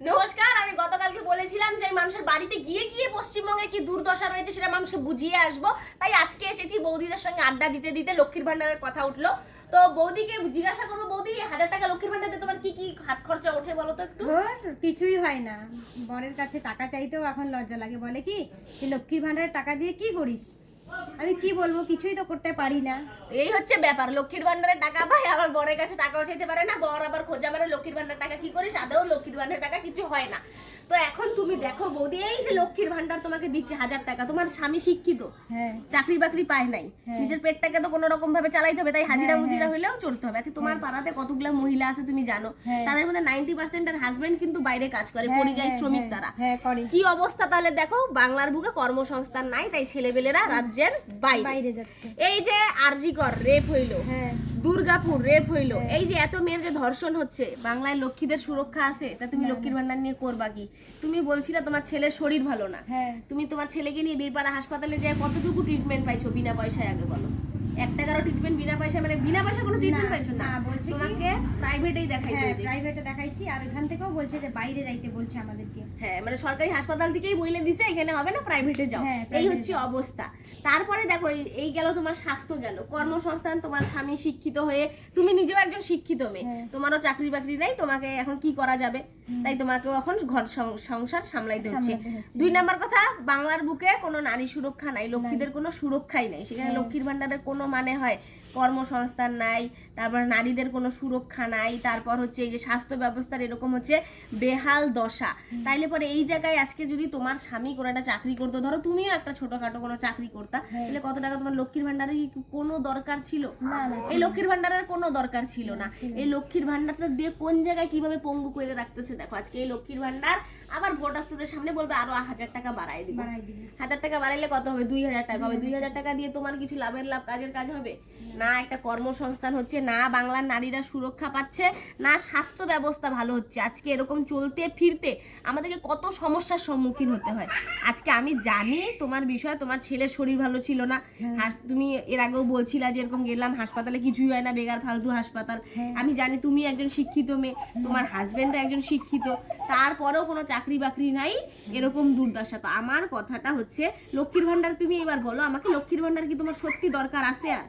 নমস্কার, আমি গতকালকে বলেছিলাম যে মানুষের বাড়িতে গিয়ে গিয়ে পশ্চিমবঙ্গে কি দুর্দশা রয়েছে সেটা মানুষকে বুঝিয়ে আসব। তাই আজকে এসেছি বৌদিদের সঙ্গে আড্ডা দিতে দিতে লক্ষ্মীর ভান্ডারের কথা উঠল। তো বৌদিকে জিজ্ঞাসা করব, বৌদি, হাজার টাকা লক্ষ্মীর ভান্ডারে তোমার কি কি হাত খরচা ওঠে বলো তো একটু? কিছুই হয় না। বরের কাছে টাকা চাইতেও এখন লজ্জা লাগে। বলে কি লক্ষ্মীর ভান্ডারের টাকা দিয়ে কি করিস? আমি কি বলব? কিছুই তো করতে পারি না। এই হচ্ছে ব্যাপার, লক্ষ্মীর ভান্ডারের টাকা পায় আবার বরের কাছে টাকাও চাইতে পারে না, বর আবার খোঁজা মারে লক্ষ্মীর ভান্ডার টাকা কি করিস? আদৌ লক্ষ্মীর ভান্ডার টাকা কিছু হয় না। তো এখন তুমি দেখো বৌদি এই যে লক্ষ্মীর ভান্ডার তোমাকে দিচ্ছে হাজার টাকা তোমার স্বামী শিক্ষিত হ্যাঁ। চাকরি বাকরি পায় নাই হ্যাঁ। নিজের পেটটাকে তো কোনো রকম ভাবে চালাইতে হবে তাই হাজিরা হ্যাঁ, মুজিরা। হইলেও চলতে হবে। আচ্ছা তোমার পাড়াতে কতগুলো মহিলা আছে তুমি জানো। তাদের মধ্যে নাইনটি পার্সেন্ট আর হাজবেন্ড কিন্তু বাইরে কাজ করে পরিযায়ী শ্রমিক তারা। কি অবস্থা তাহলে দেখো বাংলার বুকে কর্মসংস্থান নাই তাই ছেলেবেলেরা রাজ্যের বাইরে। যাচ্ছে। এই যে আরজিকর রেপ হইল। দুর্গাপুর রেপ হইল। এই যে এত মেয়ের যে ধর্ষণ হচ্ছে বাংলায় লক্ষ্মীদের সুরক্ষা আছে তা তুমি লক্ষ্মীর ভান্ডার নিয়ে করবা কি? তুমি বলছিলে তোমার ছেলের শরীর ভালো না। হ্যাঁ। তুমি তোমার ছেলেকে নিয়ে বীরপাড়া হাসপাতালে যায় কতটুকু ট্রিটমেন্ট পাইছো বিনা পয়সায় আগে বলো? এক টাকারও ট্রিটমেন্ট বিনা পয়সায় মানে বিনা পয়সা কোনো ট্রিটমেন্ট পাইছো না? বলছে তোমাকে প্রাইভেটেই দেখাইতে হ্যাঁ প্রাইভেটে দেখাইছি আর ওখান থেকেও বলছে যে বাইরে যাইতে বলছে আমাদেরকে। হ্যাঁ মানে সরকারি হাসপাতাল থেকেই বইলে দিছে এখানে হবে না প্রাইভেটে যাও। হ্যাঁ, এই হচ্ছে অবস্থা। তারপরে দেখো এই- এই গেল তোমার স্বাস্থ্য গেল। কর্মসংস্থান তোমার স্বামী শিক্ষিত হয়ে তুমি নিজেও একজন শিক্ষিত মেয়ে। হ্যাঁ। তোমারও চাকরি বাকরি নাই তোমাকে এখন কি করা যাবে? তাই তোমাকে এখন ঘর সংসার সামলাইতে হচ্ছে। দুই নাম্বার কথা বাংলার বুকে কোনো নারী সুরক্ষা নাই লক্ষ্মীদের কোনো সুরক্ষাই নাই। সেখানে হ্যাঁ। লক্ষ্মীর ভান্ডারের কোনো মানে হয় কর্মসংস্থান নাই তারপর নারীদের কোনো সুরক্ষা নাই তারপর হচ্ছে এই যে স্বাস্থ্য ব্যবস্থার এরকম হচ্ছে বেহাল দশা। তাইলে পরে এই জায়গায় আজকে যদি তোমার স্বামী কোনো একটা চাকরি করতো ধরো তুমিও একটা ছোটখাটো কোনো চাকরি করতা হ্যাঁ। তাহলে কত টাকা তোমার লক্ষ্মীর ভান্ডারে কি কোনো দরকার ছিল? এই লক্ষ্মীর ভান্ডারের কোনো দরকার ছিল না। এই লক্ষ্মীর ভান্ডারটা দিয়ে কোন জায়গায় কীভাবে পঙ্গু করে রাখতেছে দেখো আজকে এই লক্ষ্মীর ভান্ডার আবার ভোট আসতে সামনে বলবে আরও হাজার টাকা বাড়াই দিবে। হাজার টাকা বাড়াইলে কত হবে? দুই হাজার টাকা হবে। দুই হাজার টাকা দিয়ে তোমার কিছু লাভের লাভ কাজের কাজ হবে? না একটা কর্মসংস্থান হচ্ছে না বাংলার নারীরা সুরক্ষা পাচ্ছে না স্বাস্থ্য ব্যবস্থা ভালো হচ্ছে। আজকে এরকম চলতে ফিরতে আমাদেরকে কত সমস্যার সম্মুখীন হতে হয়। আজকে আমি জানি তোমার বিষয় তোমার ছেলের শরীর ভালো ছিল না। তুমি এর আগেও বলছিলা যে এরকম গেলাম হাসপাতালে কিছুই হয় না বেগার ফালতু হাসপাতাল। আমি জানি তুমি একজন শিক্ষিত মেয়ে তোমার হাজবেন্ডও একজন শিক্ষিত। তারপরেও কোনো চাকরি বাকরি নাই এরকম দুর্দশা। তো আমার কথাটা হচ্ছে লক্ষ্মীর ভান্ডার তুমি এবার বলো আমাকে লক্ষ্মীর ভান্ডার কি তোমার সত্যি দরকার আছে? আর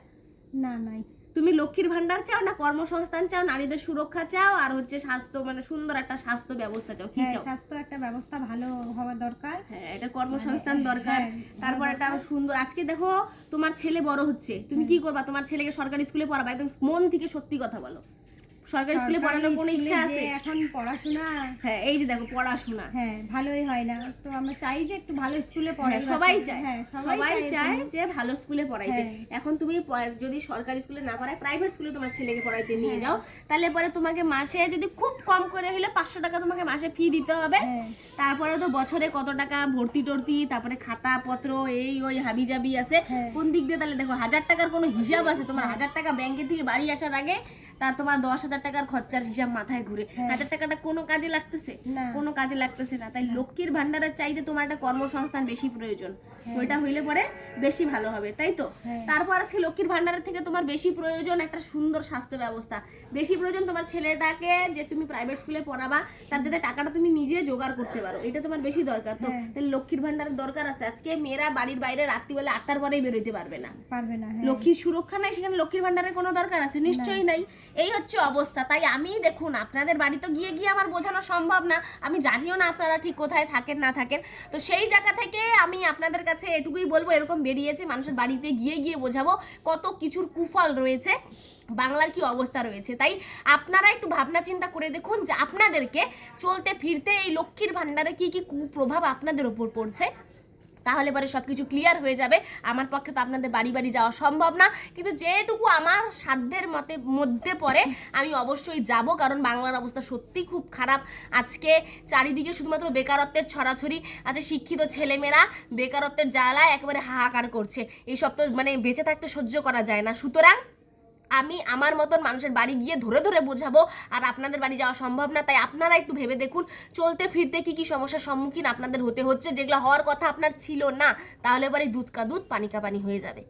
না নাই। তুমি লক্ষ্মীর ভান্ডার চাও না কর্মসংস্থান চাও নারীদের সুরক্ষা চাও আর হচ্ছে স্বাস্থ্য মানে সুন্দর একটা স্বাস্থ্য ব্যবস্থা চাও? কি হ্যাঁ চাও? স্বাস্থ্য একটা ব্যবস্থা ভালো হওয়া দরকার। হ্যাঁ এটা কর্মসংস্থান দরকার। হ্যাঁ, তারপর একটা সুন্দর আজকে দেখো তোমার ছেলে বড় হচ্ছে। তুমি কি করবা? তোমার ছেলেকে সরকারি স্কুলে পড়াবা। একদম মন থেকে সত্যি কথা বলো। সরকারি স্কুলে পড়ানোর কোনো ইচ্ছা আছে? এখন পড়াশোনা। হ্যাঁ এই যে দেখো পড়াশোনা। হ্যাঁ ভালোই হয় না। তো আমরা চাই যে একটু ভালো স্কুলে হ্যাঁ, সবাই চায়। হ্যাঁ সবাই চায় যে ভালো স্কুলে পড়াইতে হ্যাঁ। এখন তুমি যদি সরকারি স্কুলে না পড়ায় প্রাইভেট স্কুলে তোমার ছেলেকে পড়াইতে হ্যাঁ। নিয়ে যাও। তাহলে পরে তোমাকে মাসে যদি খুব কম করে হলে পাঁচশো টাকা তোমাকে মাসে ফি দিতে হবে। হ্যাঁ। তারপরে তো বছরে কত টাকা ভর্তি টর্তি তারপরে খাতা পত্র এই ওই হাবি জাবি আছে। হ্যাঁ। কোন দিক দিয়ে? তাহলে দেখো হাজার টাকার কোনো হিসাব আছে। তোমার হাজার টাকা ব্যাংকে থেকে বাড়ি আসার আগে তার তোমার দশ হাজার টাকার খরচার হিসাব মাথায় ঘুরে। হাজার টাকাটা কোনো কাজে লাগতেছে। কোনো কাজে লাগতেছে না। তাই লক্ষ্মীর ভান্ডারের চাইতে তোমার একটা কর্মসংস্থান বেশি প্রয়োজন। ওইটা হইলে পরে বেশি ভালো হবে তাই তো? হ্যাঁ। তারপর আজকে লক্ষ্মীর ভান্ডারের থেকে তোমার বেশি প্রয়োজন একটা সুন্দর স্বাস্থ্য ব্যবস্থা। বেশি প্রয়োজন তোমার ছেলেটাকে যে তুমি প্রাইভেট স্কুলে পড়াবা তার যাতে টাকাটা তুমি নিজে জোগাড় করতে পারো এটা তোমার বেশি দরকার। তো হ্যাঁ। তাহলে লক্ষ্মীর ভান্ডারের দরকার আছে। আজকে মেয়েরা বাড়ির বাইরে রাত্রিবেলা আটটার পরেই বেরোতে পারবে না। পারবে না হ্যাঁ। লক্ষ্মীর সুরক্ষা নাই সেখানে লক্ষ্মীর ভান্ডারের কোনো দরকার আছে? নিশ্চয়ই নাই। এই হচ্ছে অবস্থা। তাই আমি দেখুন আপনাদের বাড়ি তো গিয়ে গিয়ে আমার বোঝানো সম্ভব না। আমি জানিও না আপনারা ঠিক কোথায় থাকেন না থাকেন। তো সেই জায়গা থেকে আমি আপনাদের কাছে এটুকুই বলব, এরকম বেরিয়েছে, মানুষের বাড়িতে গিয়ে গিয়ে বোঝাবো কত কিছুর কুফল রয়েছে, বাংলার কি অবস্থা রয়েছে। তাই আপনারা একটু ভাবনা চিন্তা করে দেখুন যে আপনাদেরকে চলতে ফিরতে এই লক্ষ্মীর ভাণ্ডারে কি কি কুপ্রভাব আপনাদের ওপর পড়ছে। তাহলে পরে সব কিছু ক্লিয়ার হয়ে যাবে। আমার পক্ষে তো আপনাদের বাড়ি বাড়ি যাওয়া সম্ভব না। কিন্তু যেটুকু আমার সাধ্যের মতে, মধ্যে পড়ে, আমি অবশ্যই যাব। কারণ বাংলার অবস্থা সত্যি খুব খারাপ। আজকে চারিদিকে শুধুমাত্র বেকারত্বের ছড়াছড়ি আছে শিক্ষিত ছেলেমেয়েরা বেকারত্বের জ্বালায় একেবারে হাহাকার করছে। এইসব তো মানে বেঁচে থাকতে সহ্য করা যায় না। সুতরাং আমি আমার মতন মানুষের বাড়ি গিয়ে ধরে ধরে বোঝাবো আর আপনাদের বাড়ি যাওয়া সম্ভব না, তাই আপনারা একটু ভেবে দেখুন, চলতে ফিরতে কি কি সমস্যার সম্মুখীন আপনাদের হতে হচ্ছে, যেগুলো হওয়ার কথা আপনার ছিল না, তাহলে এবারে দুধ কা দুধ, পানি কা পানি হয়ে যাবে।